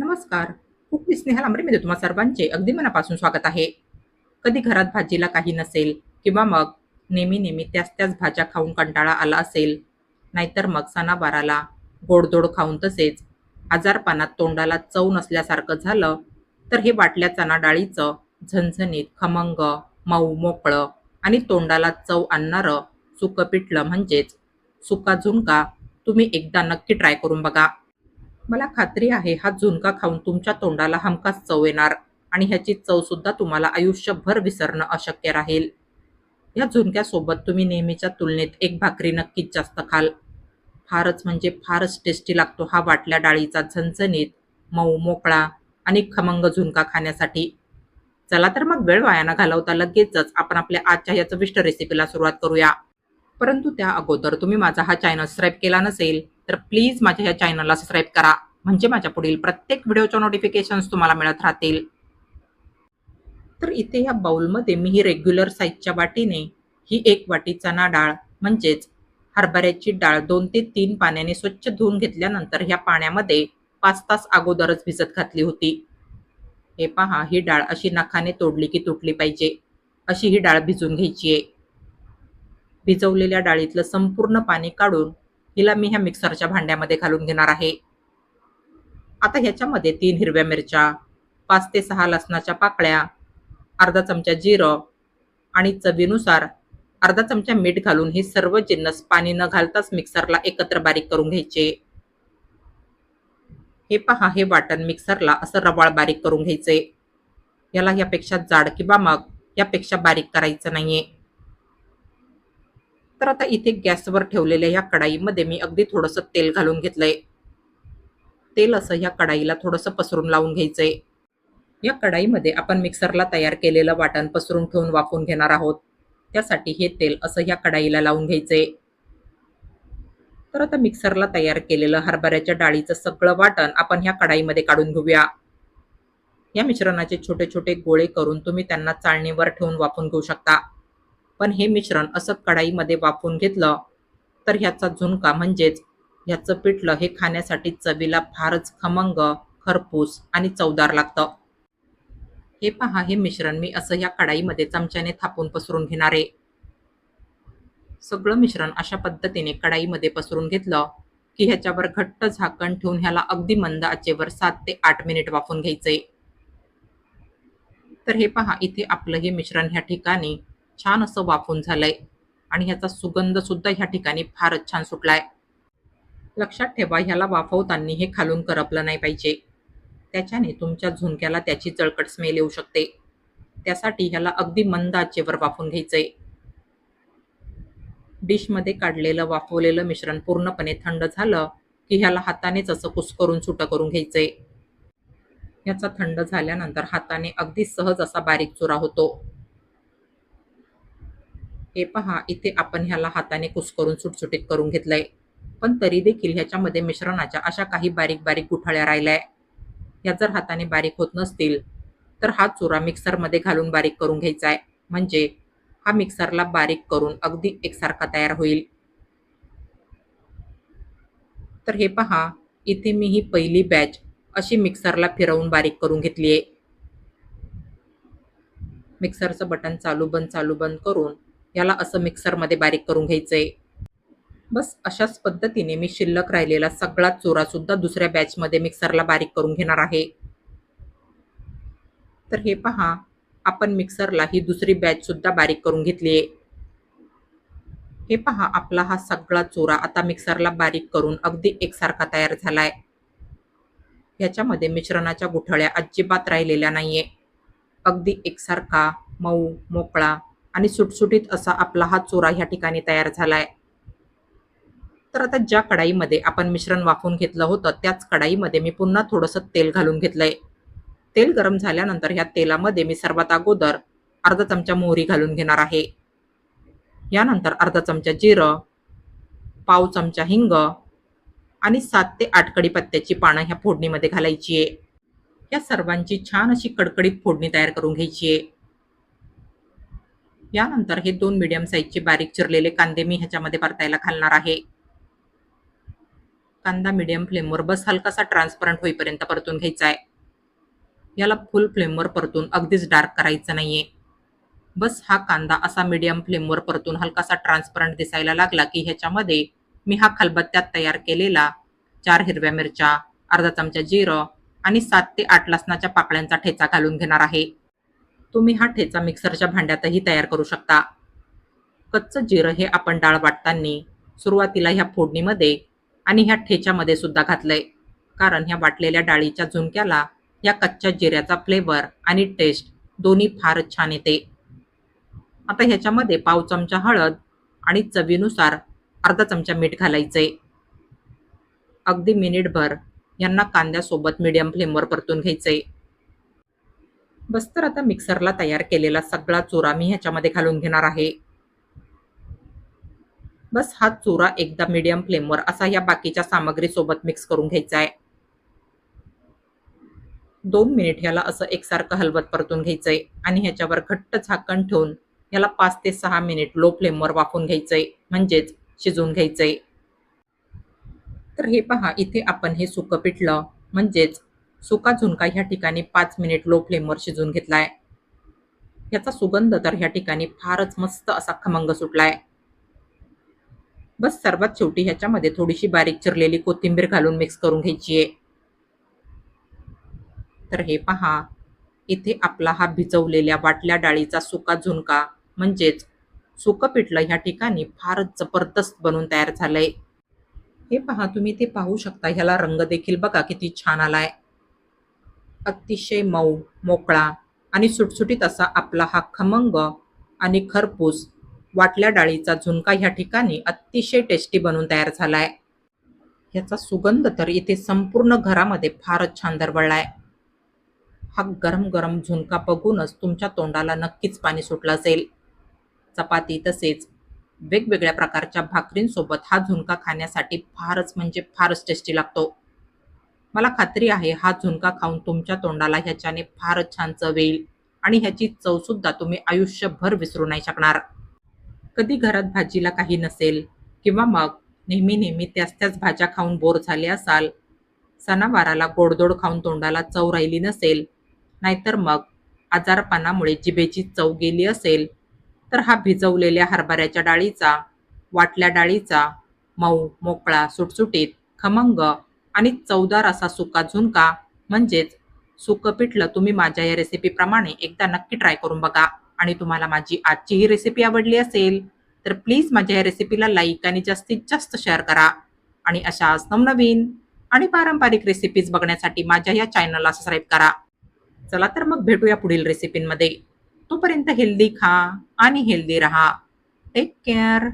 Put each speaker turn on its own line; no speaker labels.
नमस्कार. खूप विथ स्नेहा लांबरेमध्ये तुम्हा सर्वांचे अगदी मनापासून स्वागत आहे. कधी घरात भाजीला काही नसेल किंवा मग नेहमी नेहमी त्याच त्याच भाज्या खाऊन कंटाळा आला असेल नाहीतर मग सणावाराला गोडधोड खाऊन तसेच आजारपणात तोंडाला चव नसल्यासारखं झालं तर हे वाटल्या चणा डाळीचं झणझणीत खमंग मऊ मोकळं आणि तोंडाला चव आणणारं सुकं पिठलं म्हणजेच सुका झुणका तुम्ही एकदा नक्की ट्राय करून बघा. मला खात्री आहे हा झुणका खाऊन तुमच्या तोंडाला हमखास चव येणार आणि ह्याची चवसुद्धा तुम्हाला आयुष्यभर विसरणं अशक्य राहील. या झुणक्यासोबत तुम्ही नेहमीच्या तुलनेत एक भाकरी नक्कीच जास्त खाल. फारच म्हणजे फारच टेस्टी लागतो हा वाटल्या डाळीचा झणझणीत मऊ मोकळा आणि खमंग झुणका खाण्यासाठी. चला तर मग वेळ वायाना घालवता लगेचच आपण आपल्या आजच्या या चविष्ट रेसिपीला सुरुवात करूया. परंतु त्या अगोदर तुम्ही माझा हा चॅनल सबस्क्राईब केला नसेल तर प्लीज माझ्या या चॅनलला सबस्क्राईब करा. म्हणजे माझ्या पुढील प्रत्येक व्हिडिओच्या नोटिफिकेशन्स तुम्हाला मिळत राहतील. तर इथे या बाउलमध्ये मी ही रेग्युलर साईजच्या वाटीने ही एक वाटी चणा डाळ म्हणजेच हरभऱ्याची डाळ दोन ते तीन पाण्याने स्वच्छ धुवून घेतल्यानंतर ह्या पाण्यामध्ये पाच तास अगोदरच भिजत घातली होती. हे पहा ही डाळ अशी नखाने तोडली की तुटली पाहिजे. अशी ही डाळ भिजून घ्यायची आहे. भिजवलेल्या डाळीतलं संपूर्ण पाणी काढून हिला मी ह्या मिक्सरच्या भांड्यामध्ये घालून घेणार आहे. आता ह्याच्यामध्ये तीन हिरव्या मिरच्या पाच ते सहा लसणाच्या पाकळ्या अर्धा चमचा जिरं आणि चवीनुसार अर्धा चमचा मीठ घालून हे सर्व जिन्नस पाणी न घालताच मिक्सरला एकत्र बारीक करून घ्यायचे. हे पहा हे वाटण मिक्सरला असं रवाळ बारीक करून घ्यायचे. याला यापेक्षा जाड किंवा मग यापेक्षा बारीक करायचं नाहीये. तर आता इथे गॅसवर ठेवलेल्या या कढाईमध्ये मी अगदी थोडंसं तेल घालून घेतलंय. तेल असं ह्या कढाईला थोडंसं पसरून लावून घ्यायचंय. या कढाईमध्ये आपण मिक्सरला तयार केलेलं वाटण पसरून ठेवून वाफवून घेणार आहोत. त्यासाठी हे तेल असं ह्या कढाईला लावून घ्यायचंय. तर आता मिक्सरला तयार केलेलं हरभऱ्याच्या डाळीचं सगळं वाटण आपण ह्या कढाईमध्ये काढून घेऊया. या मिश्रणाचे छोटे छोटे गोळे करून तुम्ही त्यांना चाळणीवर ठेवून वाफून घेऊ शकता. पण हे मिश्रण असं कढाईमध्ये वाफवून घेतलं तर ह्याचा झुणका म्हणजेच ह्याचं पिठलं हे खाण्यासाठी चवीला फारच खमंग खरपूस आणि चवदार लागतं. हे पहा हे मिश्रण मी असं ह्या कढाईमध्ये चमच्याने थापून पसरून घेणार आहे. सगळं मिश्रण अशा पद्धतीने कढाईमध्ये पसरून घेतलं की ह्याच्यावर घट्ट झाकण ठेवून ह्याला अगदी मंद आचेवर सात ते आठ मिनिट वाफून घ्यायचंय तर हे पहा इथे आपलं हे मिश्रण ह्या ठिकाणी छान असं वाफून झालंय. आणि ह्याचा सुगंध सुद्धा ह्या ठिकाणी फारच छान सुटलाय. लक्षात ठेवा ह्याला वाफवताना हे खालून करपलं नाही पाहिजे. त्याच्याने तुमच्या झुणक्याला त्याची चळकट स्मेल येऊ शकते. त्यासाठी ह्याला अगदी मंद आचेवर वाफून घ्यायचंय. डिशमध्ये काढलेलं वाफवलेलं मिश्रण पूर्णपणे थंड झालं की ह्याला हातानेच असं कुस्करून सुटं करून घ्यायचंय. ह्याचा थंड झाल्यानंतर हाताने अगदी सहज असा बारीक चुरा होतो. हे पहा इथे आपण ह्याला हाताने कुस्करून सुटसुटीत करून घेतलंय. पण तरी देखील ह्याच्यामध्ये मिश्रणाच्या अशा काही बारीक बारीक गुठाळ्या राहिल्या ह्या जर हाताने बारीक होत नसतील तर हा चुरा मिक्सरमध्ये घालून बारीक करून घ्यायचा आहे. म्हणजे हा मिक्सरला बारीक करून अगदी एकसारखा तयार होईल. तर हे पहा इथे मी ही पहिली बॅच अशी मिक्सरला फिरवून बारीक करून घेतली आहे मिक्सरचं बटन चालू बंद चालू बंद करून याला असं मिक्सरमध्ये बारीक करून घ्यायचंय. बस अशाच पद्धतीने मी शिल्लक राहिलेला सगळा चोरा सुद्धा दुसऱ्या बॅचमध्ये मिक्सरला बारीक करून घेणार आहे. तर हे पहा आपण मिक्सरला ही दुसरी बॅच सुद्धा बारीक करून घेतली आहे हे पहा आपला हा सगळा चोरा आता मिक्सरला बारीक करून अगदी एकसारखा तयार झालाय. ह्याच्यामध्ये मिश्रणाच्या गुठळ्या अजिबात राहिलेल्या नाहीये. अगदी एकसारखा मऊ मोकळा आणि सुटसुटीत असा आपला हा चोरा ह्या ठिकाणी तयार झालाय. तर आता ज्या कढाईमध्ये आपण मिश्रण वाफवून घेतलं होतं त्याच कढाईमध्ये मी पुन्हा थोडंसं तेल घालून घेतलंय. तेल गरम झाल्यानंतर ह्या तेलामध्ये मी सर्वात अगोदर अर्धा चमचा मोहरी घालून घेणार आहे. यानंतर अर्धा चमचा जिरं पाव चमचा हिंग आणि सात ते आठ कडीपत्त्याची पानं ह्या फोडणीमध्ये घालायची आहे. या सर्वांची छान अशी कडकडीत फोडणी तयार करून घ्यायची आहे. यानंतर हे दोन मीडियम साईजचे बारीक चिरलेले कांदे मी ह्याच्यामध्ये परतायला घालणार आहे. कांदा मीडियम फ्लेमवर बस हलकासा ट्रान्सपरंट होईपर्यंत परतून घ्यायचा आहे. याला फुल फ्लेमवर परतून अगदीच डार्क करायचं नाहीये. बस हा कांदा असा मीडियम फ्लेमवर परतून हलकासा ट्रान्सपरंट दिसायला लागला की ह्याच्यामध्ये मी हा खलबत्त्यात तयार केलेला चार हिरव्या मिरच्या अर्धा चमचा जिरं आणि सात ते आठ लसणाच्या पाकळ्यांचा ठेचा घालून घेणार आहे. तुम्ही हा ठेचा मिक्सरच्या भांड्यातही तयार करू शकता. कच्चं जिरं हे आपण डाळ वाटताना सुरुवातीला ह्या फोडणीमध्ये आणि ह्या ठेच्यामध्ये सुद्धा घातलंय. कारण ह्या वाटलेल्या डाळीच्या झुणक्याला या कच्च्या जिऱ्याचा फ्लेवर आणि टेस्ट दोन्ही फारच छान येते. आता ह्याच्यामध्ये पाव चमचा हळद आणि चवीनुसार अर्धा चमचा मीठ घालायचंय. अगदी मिनिटभर यांना कांद्यासोबत मीडियम फ्लेमवर परतून घ्यायचंय. बस तर आता मिक्सरला तयार केलेला सगळा चुरा मी ह्याच्यामध्ये घालून घेणार आहे. बस हा चुरा एकदा मीडियम फ्लेमवर असा या बाकीच्या सामग्री सोबत मिक्स करून घ्यायचा आहे. दोन मिनिट ह्याला असं एकसारखं हलवत परतून घ्यायचंय आणि ह्याच्यावर घट्ट झाकण ठेवून याला पाच ते सहा मिनिट लो फ्लेमवर वाफून घ्यायचंय म्हणजेच शिजवून घ्यायचंय. तर हे पहा इथे आपण हे सुकं पिठलं म्हणजेच सुका झुणका ह्या ठिकाणी पाच मिनिट लो फ्लेमवर शिजवून घेतलाय. ह्याचा सुगंध तर ह्या ठिकाणी फारच मस्त असा खमंग सुटलाय. बस सर्वात शेवटी ह्याच्यामध्ये थोडीशी बारीक चिरलेली कोथिंबीर घालून मिक्स करून घ्यायची आहे. तर हे पहा इथे आपला हा भिजवलेल्या वाटल्या डाळीचा सुका झुणका म्हणजेच सुकं पिठलं ह्या ठिकाणी फारच जबरदस्त बनून तयार झालंय. हे पहा तुम्ही ते पाहू शकता ह्याला रंग देखील बघा किती छान आलाय. अतिशय मऊ मोकळा आणि सुटसुटीत असा आपला हा खमंग आणि खरपूस वाटल्या डाळीचा झुणका ह्या ठिकाणी अतिशय टेस्टी बनून तयार झालाय. ह्याचा सुगंध तर इथे संपूर्ण घरामध्ये फारच छान दरवळलाय. हा गरम गरम झुणका बघूनच तुमच्या तोंडाला नक्कीच पाणी सुटलं असेल. चपाती तसेच वेगवेगळ्या प्रकारच्या भाकरींसोबत हा झुणका खाण्यासाठी फारच म्हणजे फारच टेस्टी लागतो. मला खात्री आहे हा झुणका खाऊन तुमच्या तोंडाला ह्याच्याने फारच छान चव येईल आणि ह्याची चवसुद्धा तुम्ही आयुष्यभर विसरू नाही शकणार. कधी घरात भाजीला काही नसेल किंवा मग नेहमी नेहमी त्याच त्याच भाज्या खाऊन बोर झाले असाल सणावाराला गोडदोड खाऊन तोंडाला चव राहिली नसेल नाहीतर मग आजारपणामुळे जिभेची चव गेली असेल तर हा भिजवलेल्या हरभऱ्याच्या डाळीचा वाटल्या डाळीचा मऊ मोकळा सुटसुटीत खमंग आणि चवदार असा सुका झुणका म्हणजेच सुकं पिठलं तुम्ही माझ्या या रेसिपीप्रमाणे एकदा नक्की ट्राय करून बघा. आणि तुम्हाला माझी आजची ही रेसिपी आवडली असेल तर प्लीज माझ्या या रेसिपीला लाईक आणि जास्तीत जास्त शेअर करा. आणि अशाच नवनवीन आणि पारंपरिक रेसिपीज बघण्यासाठी माझ्या या चॅनलला सबस्क्राईब करा. चला तर मग भेटूया पुढील रेसिपींमध्ये तोपर्यंत हेल्दी खा आणि हेल्दी रहा. Take care